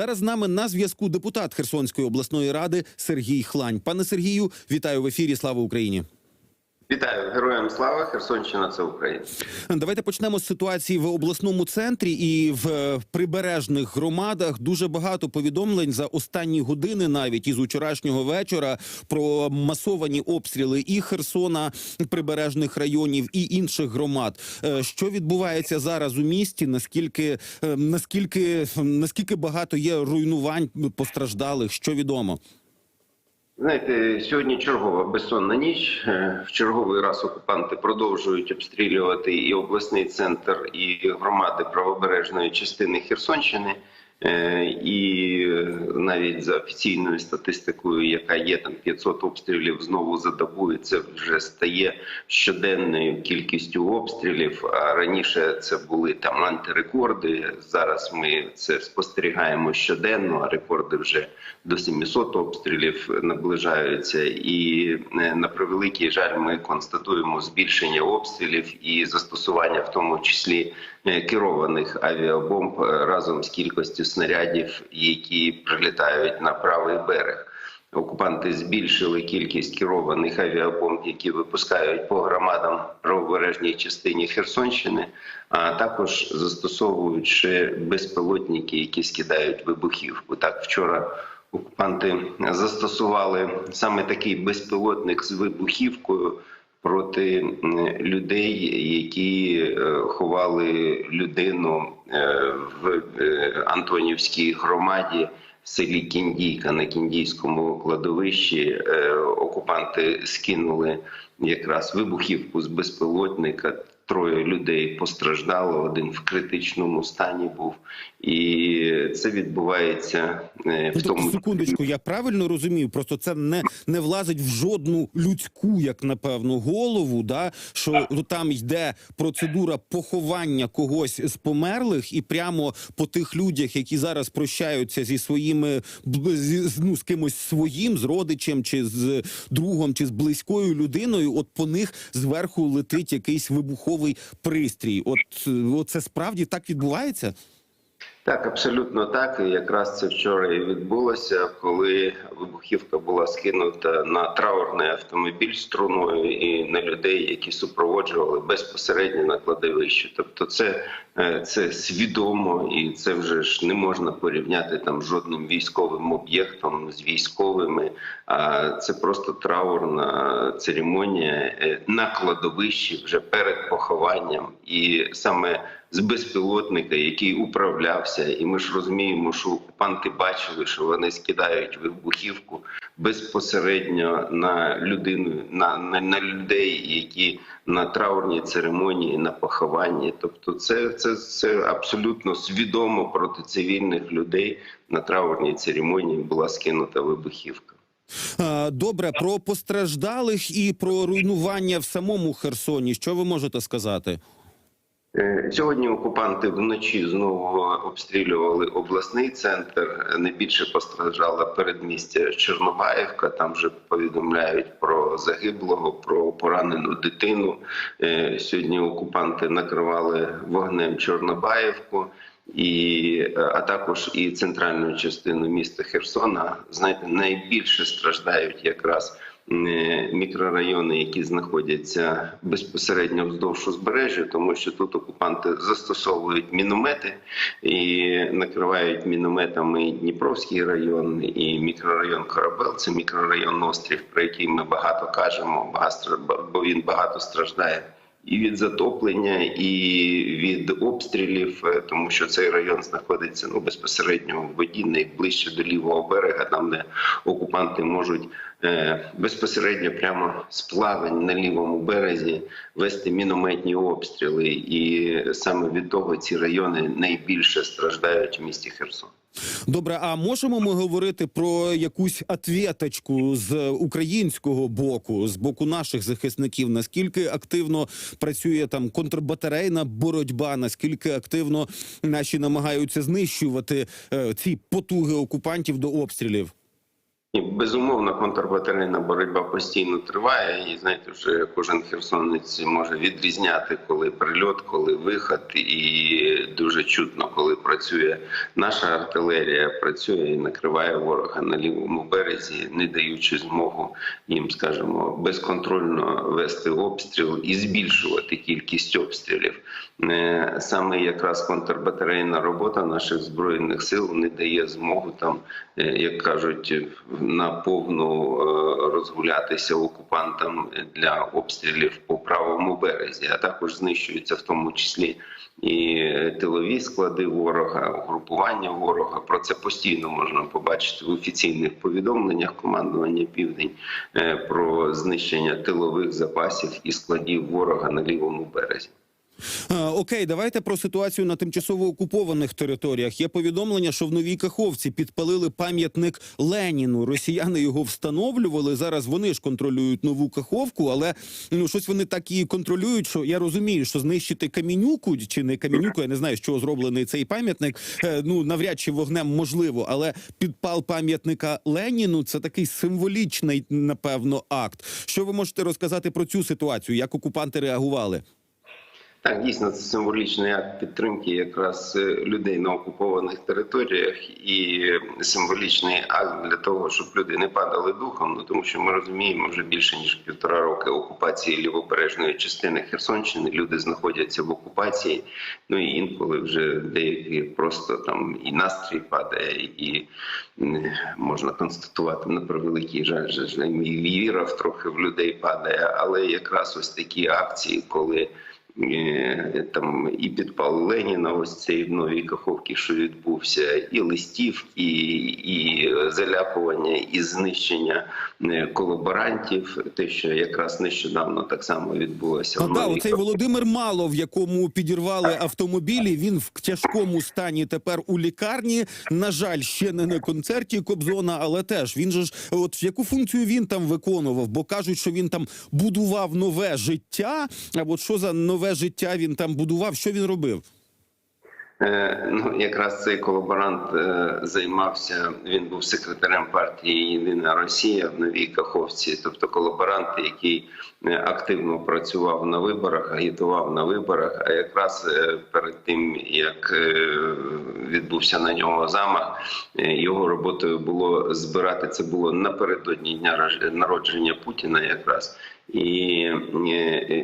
Зараз з нами на зв'язку депутат Херсонської обласної ради Сергій Хлань. Пане Сергію, вітаю в ефірі. Слава Україні. Вітаю героям слава! Херсонщина це Україна. Давайте почнемо з ситуації в обласному центрі і в е, прибережних громадах. Дуже багато повідомлень за останні години, навіть із учорашнього вечора, про масовані обстріли і Херсона, прибережних районів і інших громад. Е, Що відбувається зараз у місті? Наскільки е, наскільки наскільки багато є руйнувань постраждалих? Що відомо? Знаєте, сьогодні чергова безсонна ніч. Е, В черговий раз окупанти продовжують обстрілювати і обласний центр, і громади правобережної частини Херсонщини. Е, І е, навіть за офіційною статистикою, яка є там 500 обстрілів знову за добу, і це вже стає щоденною кількістю обстрілів. А раніше це були там антирекорди. Зараз ми це спостерігаємо щоденно. а Рекорди вже до 700 обстрілів наближаються. І е, на превеликий жаль, ми констатуємо збільшення обстрілів і застосування, в тому числі керованих авіабомб е, разом з кількістю снарядів, які прилітають на правий берег. Окупанти збільшили кількість керованих авіабомб, які випускають по громадам правобережній частині Херсонщини, а також застосовують ще безпілотники, які скидають вибухівку. Так вчора окупанти застосували саме такий безпілотник з вибухівкою проти людей, які е, ховали людину е, в е, Антонівській громаді. В селі Кіндійка на Кіндійському кладовищі окупанти скинули якраз вибухівку з безпілотника. Троє людей постраждало, один в критичному стані був, і це відбувається е, Ну, в тобто, тому секундочку, я правильно розумію, просто це не, не влазить в жодну людську, як напевно, голову. Да? Що ну, там йде процедура поховання когось з померлих, і прямо по тих людях, які зараз прощаються зі своїми з- ну, з кимось своїм, з родичем, чи з другом, чи з близькою людиною, от по них зверху летить якийсь вибуховий пристрій. От, е, от це справді так відбувається? Так, абсолютно так. І якраз це вчора і відбулося, коли вибухівка була скинута на траурний автомобіль струною і на людей, які супроводжували безпосередньо на кладовище. Тобто, це, е, це свідомо, і це вже ж не можна порівняти там жодним військовим об'єктом з військовими. А це просто траурна церемонія е, на кладовищі вже перед похованням, і саме з безпілотника, який управлявся, і ми ж розуміємо, що окупанти бачили, що вони скидають вибухівку безпосередньо на людину, на, на, на людей, які на траурній церемонії, на похованні. Тобто, це, це, це абсолютно свідомо проти цивільних людей на траурній церемонії була скинута вибухівка. Добре, про постраждалих і про руйнування в самому Херсоні. Що ви можете сказати? Е, Сьогодні окупанти вночі знову обстрілювали обласний центр. Найбільше постраждала передмістя Чорнобаївка. Там вже повідомляють про загиблого, про поранену дитину. Е, Сьогодні окупанти накривали вогнем Чорнобаївку. І е, а також і центральну частину міста Херсона знаєте, найбільше страждають якраз мікрорайони, які знаходяться безпосередньо вздовж узбережжя, тому що тут окупанти застосовують міномети і накривають мінометами Дніпровський район, і мікрорайон Корабел. Це мікрорайон Острів, про який ми багато кажемо, бо він багато страждає. І від затоплення, і від обстрілів, е, тому що цей район знаходиться ну безпосередньо в воді, найближче до лівого берега, там де окупанти можуть е, безпосередньо прямо з плавань на лівому березі вести мінометні обстріли, і саме від того ці райони найбільше страждають в місті Херсон. Добре, а можемо ми говорити про якусь ответочку з українського боку, з боку наших захисників? Наскільки активно працює там контрбатарейна боротьба? Наскільки активно наші намагаються знищувати е, ці потуги окупантів до обстрілів? І безумовно контрбатарейна боротьба постійно триває, і знаєте, вже кожен херсонець може відрізняти, коли прильот, коли виход, і дуже чутно, коли працює наша артилерія, працює і накриває ворога на лівому березі, не даючи змогу їм, скажімо, безконтрольно вести обстріл і збільшувати кількість обстрілів. Е, Саме якраз контрбатарейна робота наших збройних сил не дає змогу там, е, як кажуть, на повну е, розгулятися окупантам для обстрілів по правому березі, а також знищуються в тому числі і тилові склади ворога, угрупування ворога. Про це постійно можна побачити в офіційних повідомленнях командування Південь е, про знищення тилових запасів і складів ворога на лівому березі. Окей, давайте про ситуацію на тимчасово окупованих територіях. Є повідомлення, що в новій Каховці підпалили пам'ятник Леніну. Росіяни його встановлювали. Зараз вони ж контролюють нову Каховку, але ну щось вони так її контролюють. Що я розумію, що знищити камінюку чи не камінюку, я не знаю, чого зроблений цей пам'ятник. е, Ну навряд чи вогнем можливо, але підпал пам'ятника Леніну це такий символічний, напевно, акт. Що ви можете розказати про цю ситуацію? Як окупанти реагували? Так, дійсно, це символічний акт підтримки якраз е, людей на окупованих територіях і символічний акт для того, щоб люди не падали духом. Ну тому що ми розуміємо, вже більше ніж півтора роки окупації лівобережної частини Херсонщини. Люди знаходяться в окупації. Ну і інколи вже деякі просто там і настрій падає, і можна констатувати на превеликий жаль, що і віра в трохи в людей падає. Але якраз ось такі акції, коли там і підпал Леніна, ось цей в новій каховці, що відбувся, і листівки, і заляпування, і знищення е, колаборантів. Те, що якраз нещодавно так само відбулося. Да, Новій оцей Володимир Малов, якому підірвали автомобілі. Він в тяжкому стані тепер у лікарні. На жаль, ще не на концерті Кобзона, але теж він же ж от яку функцію він там виконував? Бо кажуть, що він там будував нове життя. А от що за нове життя він там будував? Що він робив? Е, Ну, якраз цей колаборант е, займався. Він був секретарем партії Єдина Росія в Новій Каховці, тобто колаборант, який е, активно працював на виборах, агітував на виборах. А якраз перед тим як відбувся на нього замах, його роботою було збирати це було напередодні дня народження Путіна, якраз. І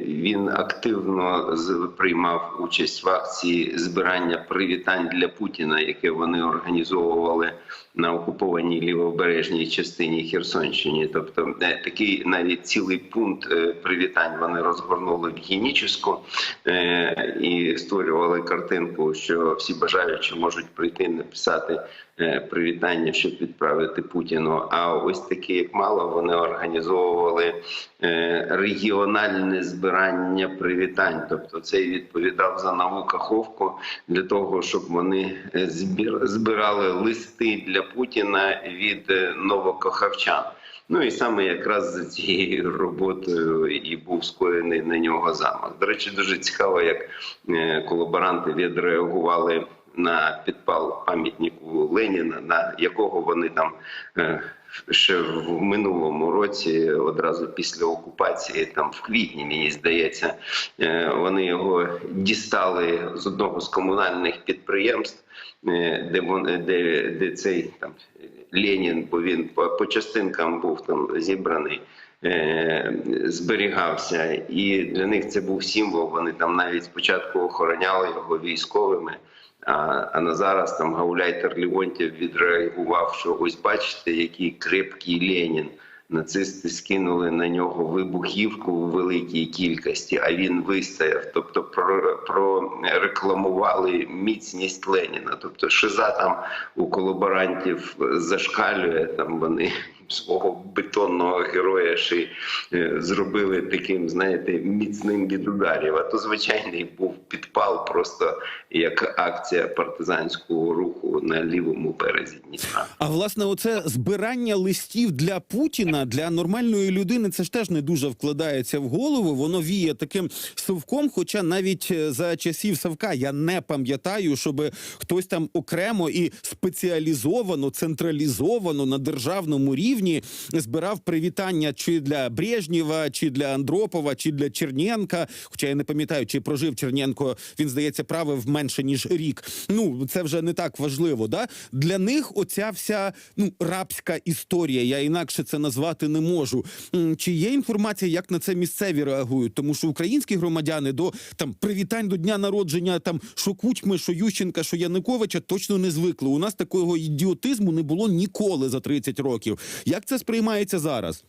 він активно приймав участь в акції збирання привітань для Путіна, яке вони організовували на окупованій лівобережній частині Херсонщини. Тобто е, такий навіть цілий пункт е, привітань вони розгорнули в Генічеську е, і створювали картинку, що всі бажаючі можуть прийти написати привітання, щоб відправити Путіну. А ось такі, як мало, вони організовували регіональне збирання привітань. Тобто це відповідав за нову каховку для того, щоб вони збирали листи для Путіна від е, новокохавчан. Ну і саме якраз за цією роботою і був скоєний на нього замах. До речі, дуже цікаво, як е, колаборанти відреагували на підпал пам'ятнику Леніна, на якого вони там е, ще в минулому році, одразу після окупації, там в квітні, мені здається, вони його дістали з одного з комунальних підприємств, де вон- де, де цей там Ленін, бо він по, по частинкам був там зібраний. е, Зберігався, і для них це був символ. Вони там навіть спочатку охороняли його військовими. А, а на зараз там гауляйтер Леонтів відреагував, що ось бачите, який крепкий Ленін. Нацисти скинули на нього вибухівку у великій кількості, а він вистояв. Тобто про, прорекламували міцність Леніна. Тобто шиза там у колаборантів зашкалює. Там вони свого бетонного героя ще е, зробили таким, знаєте, міцним від ударів. А то звичайний був підпал, просто як акція партизанського руху на лівому березі Дніпра. А власне, оце збирання листів для Путіна для нормальної людини це ж теж не дуже вкладається в голову. Воно віє таким совком. Хоча навіть е, за часів Савка я не пам'ятаю, щоб хтось там окремо і спеціалізовано, централізовано на державному рівні рівні збирав привітання чи для Брежнєва, чи для Андропова, чи для Черненка. Хоча я не пам'ятаю, чи прожив Черненко. Він здається, правив менше ніж рік. Ну це вже не так важливо. Да для них оця вся ну рабська історія. Я інакше це назвати не можу. Чи є інформація, як на це місцеві реагують? Тому що українські громадяни до там привітань до дня народження, там що Кучми, що Ющенка, що Януковича точно не звикли. У нас такого ідіотизму не було ніколи за 30 років. Як це сприймається зараз?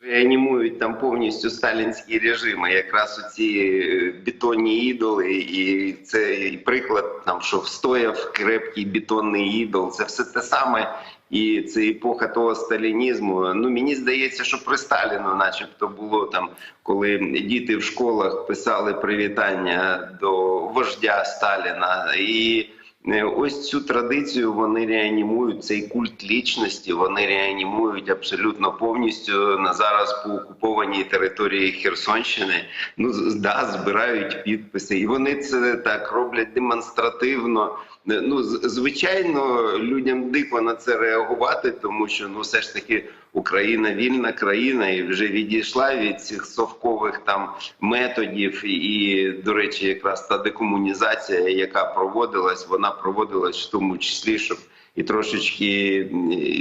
Реанімують там повністю сталінські режими, якраз оці е, бетонні ідоли, і це приклад там, що встояв крепкий бетонний ідол. Це все те саме, і це епоха того сталінізму. Ну мені здається, що при Сталіну, начебто, було там, коли діти в школах писали привітання до вождя Сталіна і. Е, Ось цю традицію вони реанімують цей культ лічності. Вони реанімують абсолютно повністю на зараз по окупованій території Херсонщини. Ну да, збирають підписи, і вони це так роблять демонстративно. Е, Ну звичайно, людям дико на це реагувати, тому що ну все ж таки Україна вільна країна і вже відійшла від цих совкових там методів. І до речі, якраз та декомунізація, яка проводилась, вона проводилась в тому числі, щоб і трошечки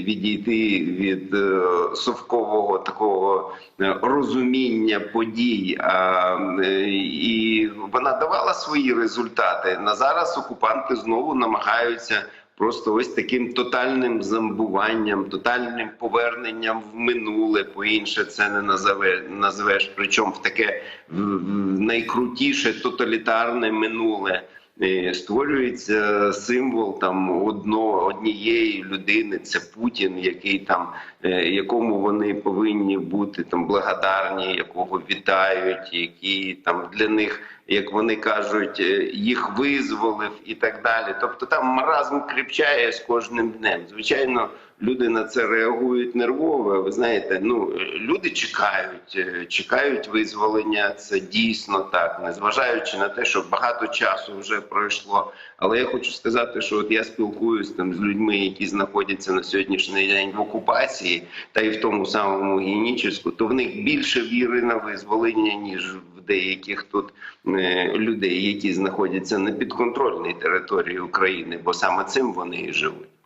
відійти від е, совкового такого е, розуміння подій. Е, і вона давала свої результати. На зараз окупанти знову намагаються. Просто ось таким тотальним зомбуванням, тотальним поверненням в минуле, по інше це не назове назвеш. Причому в таке найкрутіше тоталітарне минуле. Створюється символ там одно, однієї людини. Це Путін, який там е, якому вони повинні бути там благодарні, якого вітають, які там для них, як вони кажуть, е, їх визволив і так далі. Тобто там маразм кріпчає з кожним днем. Звичайно, люди на це реагують нервово. Ви знаєте, ну люди чекають, е, чекають визволення. Це дійсно так, незважаючи на те, що багато часу вже пройшло. Але я хочу сказати, що от я спілкуюсь там з людьми, які знаходяться на сьогоднішній день в окупації, та й в тому самому геніческу, то в них більше віри на визволення, ніж в деяких тут е, людей, які знаходяться на підконтрольній території України, бо саме цим вони і живуть.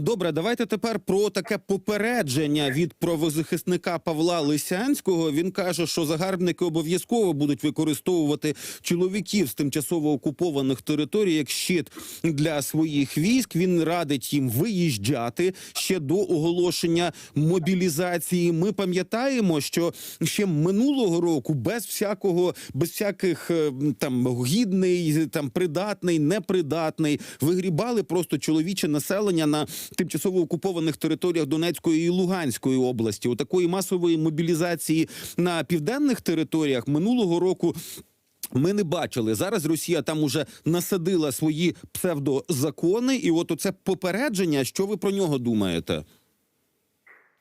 Добре, давайте тепер про таке попередження від правозахисника Павла Лисянського. Він каже, що загарбники обов'язково будуть використовувати чоловіків з тимчасово окупованих територій як щит для своїх військ. Він радить їм виїжджати ще до оголошення мобілізації. Ми пам'ятаємо, що ще минулого року без всякого, без всяких е, там гідний, там придатний, непридатний, вигрібали просто чоловіче населення на тимчасово окупованих територіях Донецької і Луганської області. У такої масової мобілізації на південних територіях минулого року. Ми не бачили зараз. Росія там уже насадила свої псевдозакони, і от оце попередження. Що ви про нього думаєте?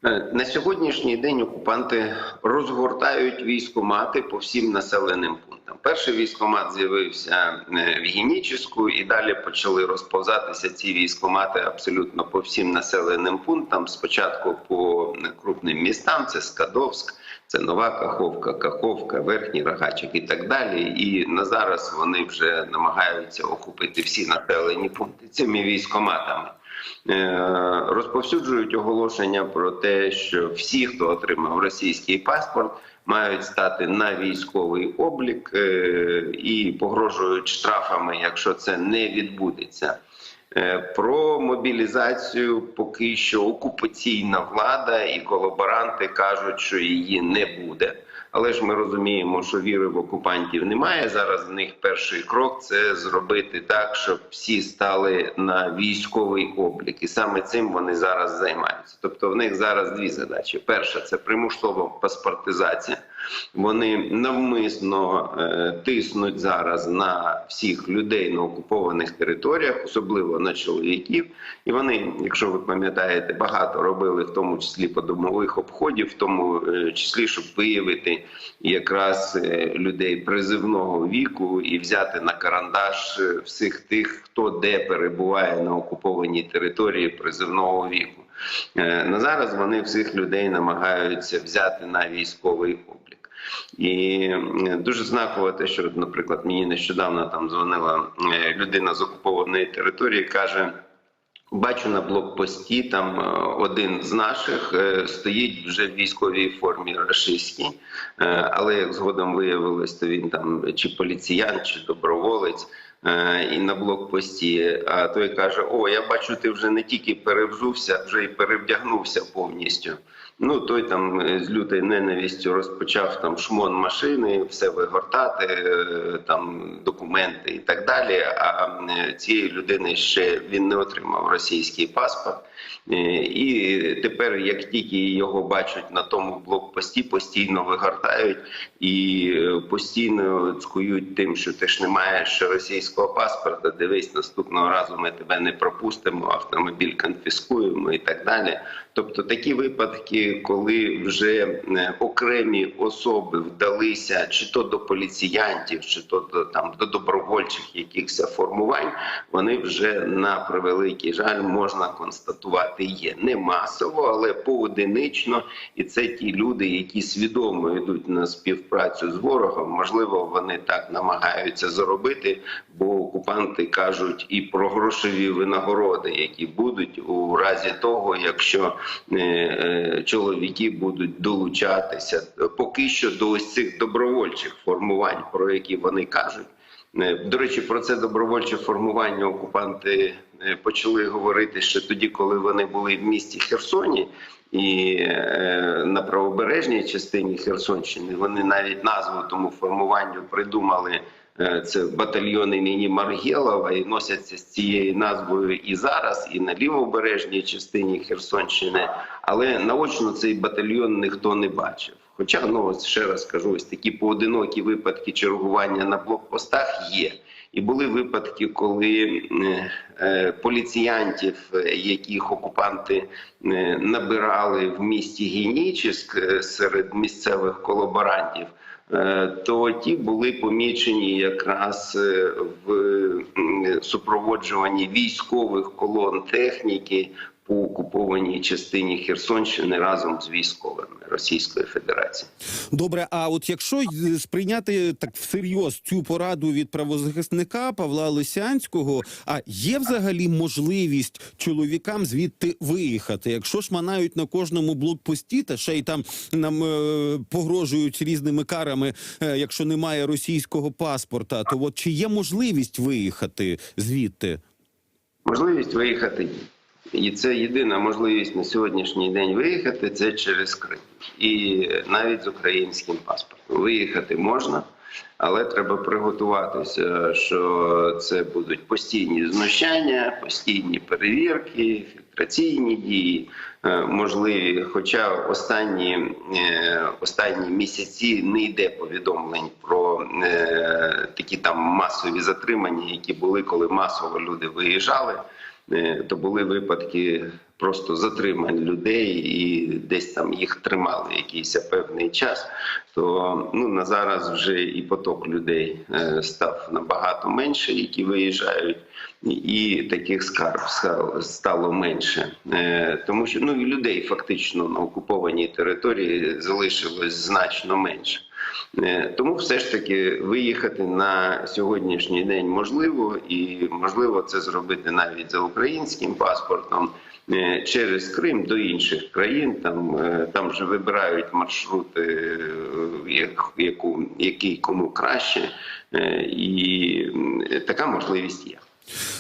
Е, На сьогоднішній день окупанти розгортають військомати по всім населеним пунктам. Перший військомат з'явився е, в Геніческу, і далі почали розповзатися ці військомати абсолютно по всім населеним пунктам. Спочатку по е, крупним містам: це Скадовськ, це Нова Каховка, Каховка, Верхній Рогачик і так далі. І на зараз вони вже намагаються охопити всі населені пункти цими військоматами. Е, розповсюджують оголошення про те, що всі, хто отримав російський паспорт, мають стати на військовий облік е, і погрожують штрафами, якщо це не відбудеться. Е, Про мобілізацію поки що окупаційна влада і колаборанти кажуть, що її не буде. Але ж ми розуміємо, що віри в окупантів немає. Зараз в них перший крок це зробити так, щоб всі стали на військовий облік, і саме цим вони зараз займаються. Тобто, в них зараз дві задачі: перша це примушлова паспортизація. Вони навмисно е, тиснуть зараз на всіх людей на окупованих територіях, особливо на чоловіків. І вони, якщо ви пам'ятаєте, багато робили в тому числі подомових обходів, в тому е, числі, щоб виявити якраз е, людей призивного віку і взяти на карандаш всіх тих, хто де перебуває на окупованій території призивного віку. Е, На зараз вони всіх людей намагаються взяти на військовий облік. І дуже знаково те, що, наприклад, мені нещодавно там дзвонила е, людина з окупованої території, каже. Бачу на блокпості, там е, один з наших стоїть вже в військовій формі рашистській, але як згодом виявилось, то він там чи поліціян, чи доброволець. Е, І на блокпості, а той каже: О, я бачу, ти вже не тільки перевжувся, вже й перевдягнувся повністю. Ну той там е, з лютою ненавистю розпочав там шмон машини, все вигортати, е, там документи і так далі. А е, цієї людини ще він не отримав російський паспорт. І тепер, як тільки його бачать на тому блокпості, постійно вигортають і постійно цкують тим, що ти ж не маєш російського паспорта. Дивись, наступного разу ми тебе не пропустимо, автомобіль конфіскуємо і так далі. Тобто такі випадки, коли вже е, окремі особи вдалися чи то до поліціянтів, чи то до там до добровольчих якихось формувань, вони вже на превеликий жаль можна констатувати є не масово, але поодинично. І це ті люди, які свідомо йдуть на співпрацю з ворогом. Можливо, вони так намагаються заробити, бо окупанти кажуть і про грошові винагороди, які будуть у разі того, якщо чоловіки будуть долучатися поки що до ось цих добровольчих формувань, про які вони кажуть. Е, До речі, про це добровольче формування окупанти е, почали говорити ще тоді, коли вони були в місті Херсоні. І е, на правобережній частині Херсонщини вони навіть назву тому формуванню придумали. Е, Це батальйон імені Маргєлова і носяться з цією назвою і зараз, і на лівобережній частині Херсонщини. Але наочно цей батальйон ніхто не бачив. Хоча ну ще раз кажу, ось такі поодинокі випадки чергування на блокпостах є. І були випадки, коли е, е, поліціянтів, яких окупанти набирали в місті Генічеськ е, серед місцевих колаборантів, то ті були помічені якраз е, в супроводжуванні військових колон техніки по окупованій частині Херсонщини разом з військовими Російської Федерації. Добре, а от якщо сприйняти так всерйоз цю пораду від правозахисника Павла Лисянського, а є взагалі можливість чоловікам звідти виїхати? Якщо ж манають на кожному блокпості, та ще й там нам е, погрожують різними карами, е, якщо немає російського паспорта, то от чи є можливість виїхати звідти? Можливість виїхати. І це єдина можливість на сьогоднішній день виїхати це через Крим. І навіть з українським паспортом. Виїхати можна, але треба приготуватися, що це будуть постійні знущання, постійні перевірки, фільтраційні дії. е, Можливі, хоча останні, е, останні місяці не йде повідомлень про е, такі там масові затримання, які були, коли масово люди виїжджали. Е, то були випадки просто затримань людей і десь там їх тримали якийсь певний час. То ну на зараз вже і поток людей е, став набагато менше, які виїжджають, і таких стало- стало менше, Е, тому що ну і людей фактично на окупованій території залишилось значно менше. Е, Тому все ж таки виїхати на сьогоднішній день можливо, і можливо це зробити навіть за українським паспортом е, через Крим до інших країн. Там е, там вже вибирають маршрути, яку, який кому краще, і така можливість є.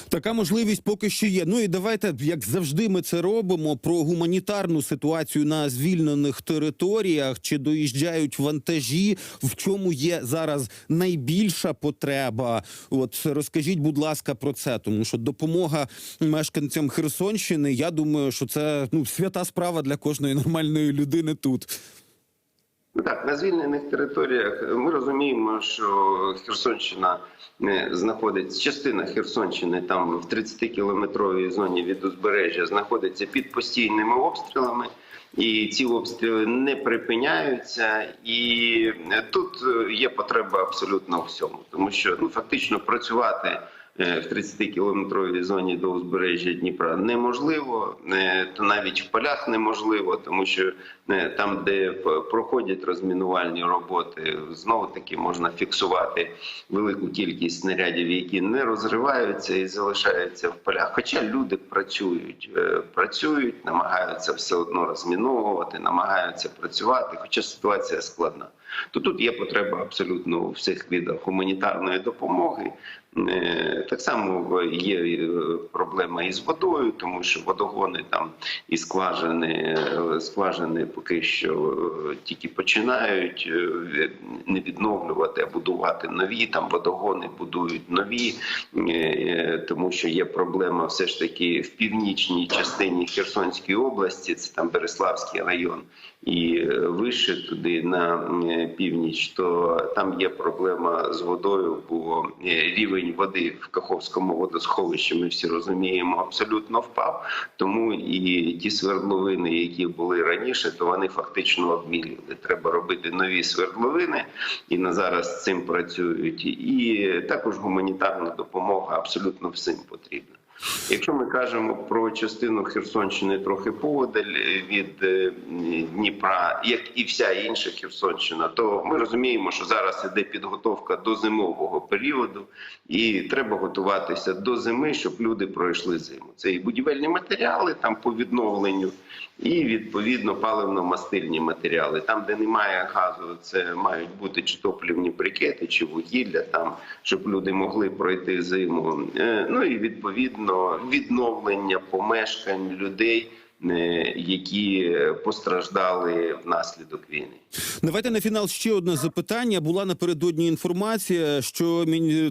Така можливість поки що є. Ну і давайте, як завжди, ми це робимо про гуманітарну ситуацію на звільнених територіях. Чи доїжджають вантажі? В чому є зараз найбільша потреба? От розкажіть, будь ласка, про це, тому що допомога мешканцям Херсонщини. Я думаю, що це ну свята справа для кожної нормальної людини тут. Ну Так, на звільнених територіях ми розуміємо, що Херсонщина е, знаходиться, частина Херсонщини там в 30 кілометровій зоні від узбережжя знаходиться під постійними обстрілами. і ці обстріли не припиняються. І тут е, є потреба абсолютно всьому, тому що ну фактично працювати. Е, В 30-кілометровій зоні до узбережжя Дніпра неможливо, е, то навіть в полях неможливо, тому що е, там, де проходять розмінувальні роботи, знову таки можна фіксувати велику кількість снарядів, які не розриваються і залишаються в полях. Хоча люди працюють, працюють, намагаються все одно розміновувати, намагаються працювати, хоча ситуація складна. То тут є потреба абсолютно у всіх видах гуманітарної допомоги. Е, Так само є е, проблема із водою, тому що водогони там і скважини, е, скважини поки що тільки починають не відновлювати, а будувати нові. Там водогони будують нові, тому що є проблема все ж таки в північній частині Херсонської області, це там Береславський район, і вище туди на північ, то там є проблема з водою, бо е, рівень води в Каховському водосховищі, ми всі розуміємо, абсолютно впав. Тому і ті свердловини, які були раніше, то вони фактично обміліли. Треба робити нові свердловини, і на зараз цим працюють. І також гуманітарна допомога абсолютно всім потрібна. Якщо ми кажемо про частину Херсонщини трохи поводаль від е, Дніпра, як і вся інша Херсонщина, то ми розуміємо, що зараз іде підготовка до зимового періоду, і треба готуватися до зими, щоб люди пройшли зиму. Це і будівельні матеріали там по відновленню, і відповідно паливно-мастильні матеріали. Там, де немає газу, це мають бути чи топлівні брикети, чи вугілля, там щоб люди могли пройти зиму. Е, Ну і відповідно відновлення помешкань людей, які постраждали внаслідок війни. Давайте на фінал ще одне запитання. Була напередодні інформація, що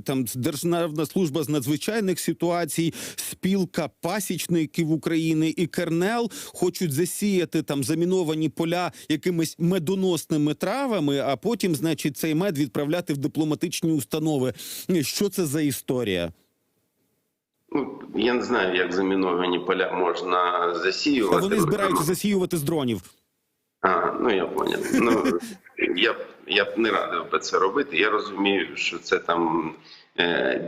там Державна служба з надзвичайних ситуацій, спілка пасічників України і Кернел хочуть засіяти там заміновані поля якимись медоносними травами, а потім, значить, цей мед відправляти в дипломатичні установи. Що це за історія? Ну я не знаю, як заміновані поля можна засіювати. вони збираються засіювати з дронів. А, ну я поняв. Ну я я б не радив би це робити. Я розумію, що це там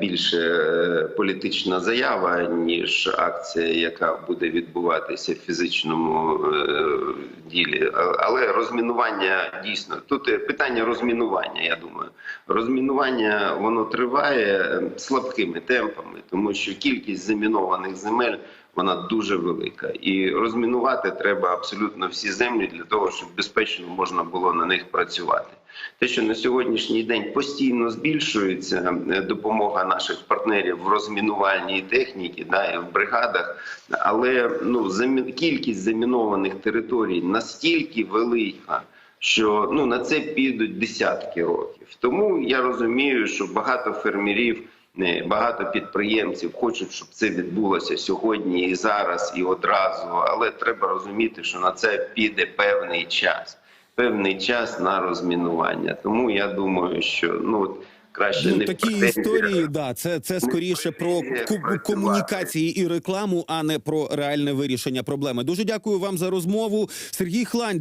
більше е, політична заява, ніж акція, яка буде відбуватися в фізичному е, ділі. Але розмінування дійсно тут е, питання розмінування. Я думаю, розмінування воно триває е, слабкими темпами, тому що кількість замінованих земель вона дуже велика, і розмінувати треба абсолютно всі землі для того, щоб безпечно можна було на них працювати. Те, що на сьогоднішній день постійно збільшується е, допомога наших партнерів в розмінувальній техніці, да, і в бригадах, але ну замі... кількість замінованих територій настільки велика. Що ну на це підуть десятки років, тому я розумію, що багато фермерів багато підприємців хочуть, щоб це відбулося сьогодні і зараз, і одразу. Але треба розуміти, що на це піде певний час, певний час на розмінування. Тому я думаю, що ну от краще Ну, не такі претензія. історії, да, це, це скоріше про комунікації і рекламу, а не про реальне вирішення проблеми. Дуже дякую вам за розмову. Сергій Хлань.